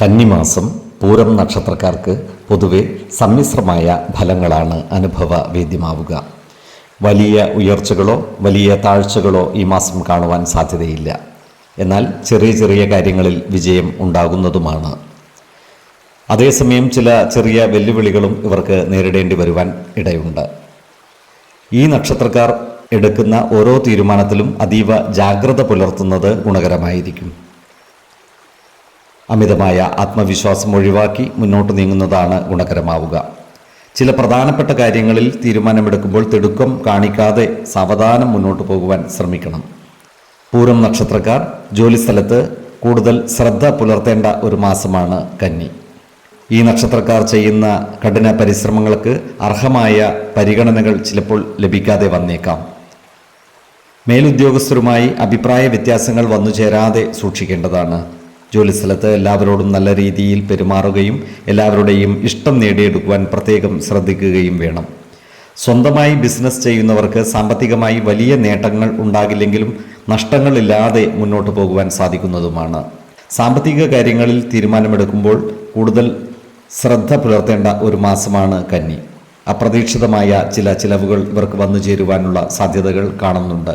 കന്നിമാസം പൂരം നക്ഷത്രക്കാർക്ക് പൊതുവെ സമ്മിശ്രമായ ഫലങ്ങളാണ് അനുഭവ വേദ്യമാവുക. വലിയ ഉയർച്ചകളോ വലിയ താഴ്ചകളോ ഈ മാസം കാണുവാൻ സാധ്യതയില്ല. എന്നാൽ ചെറിയ ചെറിയ കാര്യങ്ങളിൽ വിജയം ഉണ്ടാകുന്നതുമാണ്. അതേസമയം ചില ചെറിയ വെല്ലുവിളികളും ഇവർക്ക് നേരിടേണ്ടി വരുവാൻ ഇടയുണ്ട്. ഈ നക്ഷത്രക്കാർ എടുക്കുന്ന ഓരോ തീരുമാനത്തിലും അതീവ ജാഗ്രത പുലർത്തുന്നത് ഗുണകരമായിരിക്കും. അമിതമായ ആത്മവിശ്വാസം ഒഴിവാക്കി മുന്നോട്ട് നീങ്ങുന്നതാണ് ഗുണകരമാവുക. ചില പ്രധാനപ്പെട്ട കാര്യങ്ങളിൽ തീരുമാനമെടുക്കുമ്പോൾ തിടുക്കം കാണിക്കാതെ സാവധാനം മുന്നോട്ട് പോകുവാൻ ശ്രമിക്കണം. പൂരം നക്ഷത്രക്കാർ ജോലിസ്ഥലത്ത് കൂടുതൽ ശ്രദ്ധ പുലർത്തേണ്ട ഒരു മാസമാണ് കന്നി. ഈ നക്ഷത്രക്കാർ ചെയ്യുന്ന കഠിന പരിശ്രമങ്ങൾക്ക് അർഹമായ പരിഗണനകൾ ചിലപ്പോൾ ലഭിക്കാതെ വന്നേക്കാം. മേലുദ്യോഗസ്ഥരുമായി അഭിപ്രായ വ്യത്യാസങ്ങൾ വന്നു ചേരാതെ സൂക്ഷിക്കേണ്ടതാണ്. ജോലിസ്ഥലത്ത് എല്ലാവരോടും നല്ല രീതിയിൽ പെരുമാറുകയും എല്ലാവരുടെയും ഇഷ്ടം നേടിയെടുക്കുവാൻ പ്രത്യേകം ശ്രദ്ധിക്കുകയും വേണം. സ്വന്തമായി ബിസിനസ് ചെയ്യുന്നവർക്ക് സാമ്പത്തികമായി വലിയ നേട്ടങ്ങൾ ഉണ്ടാകില്ലെങ്കിലും നഷ്ടങ്ങളില്ലാതെ മുന്നോട്ട് പോകുവാൻ സാധിക്കുന്നതുമാണ്. സാമ്പത്തിക കാര്യങ്ങളിൽ തീരുമാനമെടുക്കുമ്പോൾ കൂടുതൽ ശ്രദ്ധ പുലർത്തേണ്ട ഒരു മാസമാണ് കന്നി. അപ്രതീക്ഷിതമായ ചില ചിലവുകൾ ഇവർക്ക് വന്നു ചേരുവാനുള്ള സാധ്യതകൾ കാണുന്നുണ്ട്.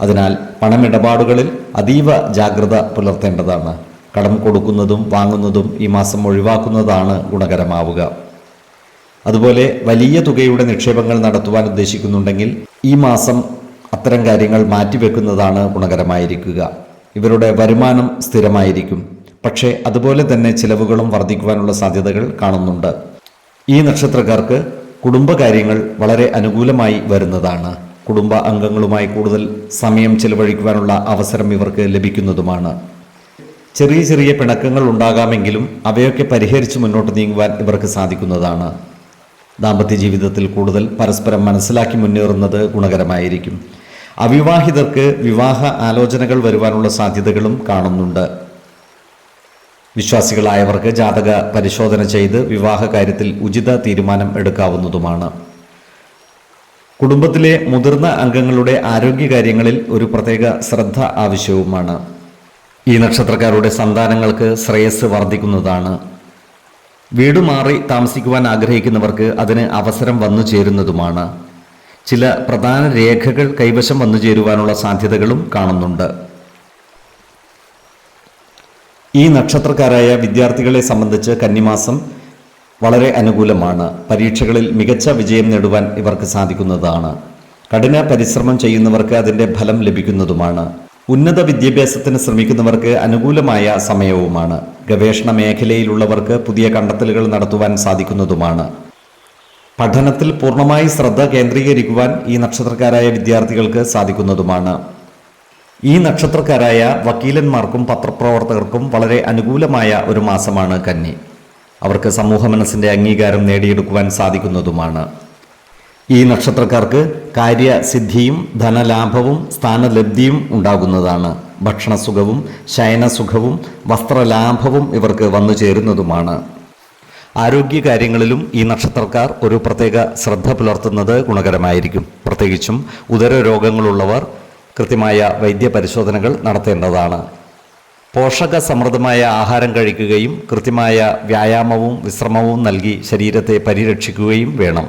അതിനാൽ പണമിടപാടുകളിൽ അതീവ ജാഗ്രത പുലർത്തേണ്ടതാണ്. കടം കൊടുക്കുന്നതും വാങ്ങുന്നതും ഈ മാസം ഒഴിവാക്കുന്നതാണ് ഗുണകരമാവുക. അതുപോലെ വലിയ തുകയുടെ നിക്ഷേപങ്ങൾ നടത്തുവാൻ ഉദ്ദേശിക്കുന്നുണ്ടെങ്കിൽ ഈ മാസം അത്തരം കാര്യങ്ങൾ മാറ്റിവെക്കുന്നതാണ് ഗുണകരമായിരിക്കുക. ഇവരുടെ വരുമാനം സ്ഥിരമായിരിക്കും. പക്ഷേ അതുപോലെ തന്നെ ചിലവുകളും വർദ്ധിക്കുവാനുള്ള സാധ്യതകൾ കാണുന്നുണ്ട്. ഈ നക്ഷത്രക്കാർക്ക് കുടുംബകാര്യങ്ങൾ വളരെ അനുകൂലമായി വരുന്നതാണ്. കുടുംബ അംഗങ്ങളുമായി കൂടുതൽ സമയം ചെലവഴിക്കുവാനുള്ള അവസരം ഇവർക്ക് ലഭിക്കുന്നതുമാണ്. ചെറിയ ചെറിയ പിണക്കങ്ങൾ ഉണ്ടാകാമെങ്കിലും അവയൊക്കെ പരിഹരിച്ച് മുന്നോട്ട് നീങ്ങുവാൻ ഇവർക്ക് സാധിക്കുന്നതാണ്. ദാമ്പത്യ ജീവിതത്തിൽ കൂടുതൽ പരസ്പരം മനസ്സിലാക്കി മുന്നേറുന്നത് ഗുണകരമായിരിക്കും. അവിവാഹിതർക്ക് വിവാഹ ആലോചനകൾ വരുവാനുള്ള സാധ്യതകളും കാണുന്നുണ്ട്. വിശ്വാസികളായവർക്ക് ജാതക പരിശോധന ചെയ്ത് വിവാഹ കാര്യത്തിൽ ഉചിത തീരുമാനം എടുക്കാവുന്നതുമാണ്. കുടുംബത്തിലെ മുതിർന്ന അംഗങ്ങളുടെ ആരോഗ്യകാര്യങ്ങളിൽ ഒരു പ്രത്യേക ശ്രദ്ധ ആവശ്യവുമാണ്. ഈ നക്ഷത്രക്കാരുടെ സന്താനങ്ങൾക്ക് ശ്രേയസ് വർദ്ധിക്കുന്നതാണ്. വീട് മാറി താമസിക്കുവാൻ ആഗ്രഹിക്കുന്നവർക്ക് അതിന് അവസരം വന്നു ചേരുന്നതുമാണ്. ചില പ്രധാന രേഖകൾ കൈവശം വന്നു ചേരുവാനുള്ള സാധ്യതകളും കാണുന്നുണ്ട്. ഈ നക്ഷത്രക്കാരായ വിദ്യാർത്ഥികളെ സംബന്ധിച്ച് കന്നിമാസം വളരെ അനുകൂലമാണ്. പരീക്ഷകളിൽ മികച്ച വിജയം നേടുവാൻ ഇവർക്ക് സാധിക്കുന്നതാണ്. കഠിന പരിശ്രമം ചെയ്യുന്നവർക്ക് അതിന്റെ ഫലം ലഭിക്കുന്നതുമാണ്. ഉന്നത വിദ്യാഭ്യാസത്തിന് ശ്രമിക്കുന്നവർക്ക് അനുകൂലമായ സമയവുമാണ്. ഗവേഷണ മേഖലയിലുള്ളവർക്ക് പുതിയ കണ്ടെത്തലുകൾ നടത്തുവാൻ സാധിക്കുന്നതുമാണ്. പഠനത്തിൽ പൂർണമായി ശ്രദ്ധ കേന്ദ്രീകരിക്കുവാൻ ഈ നക്ഷത്രക്കാരായ വിദ്യാർത്ഥികൾക്ക് സാധിക്കുന്നതുമാണ്. ഈ നക്ഷത്രക്കാരായ വക്കീലന്മാർക്കും പത്രപ്രവർത്തകർക്കും വളരെ അനുകൂലമായ ഒരു മാസമാണ് കന്നി. അവർക്ക് സമൂഹ മനസ്സിന്റെ അംഗീകാരം നേടിയെടുക്കുവാൻ സാധിക്കുന്നതുമാണ്. ഈ നക്ഷത്രക്കാർക്ക് കാര്യസിദ്ധിയും ധനലാഭവും സ്ഥാനലബ്ധിയും ഉണ്ടാകുന്നതാണ്. ഭക്ഷണസുഖവും ശയനസുഖവും വസ്ത്രലാഭവും ഇവർക്ക് വന്നു ചേരുന്നതുമാണ് ആരോഗ്യകാര്യങ്ങളിലും ഈ നക്ഷത്രക്കാർ ഒരു പ്രത്യേക ശ്രദ്ധ പുലർത്തുന്നത് ഗുണകരമായിരിക്കും. പ്രത്യേകിച്ചും ഉദര രോഗങ്ങളുള്ളവർ കൃത്യമായ വൈദ്യപരിശോധനകൾ നടത്തേണ്ടതാണ്. പോഷക സമൃദ്ധമായ ആഹാരം കഴിക്കുകയും കൃത്യമായ വ്യായാമവും വിശ്രമവും നൽകി ശരീരത്തെ പരിരക്ഷിക്കുകയും വേണം.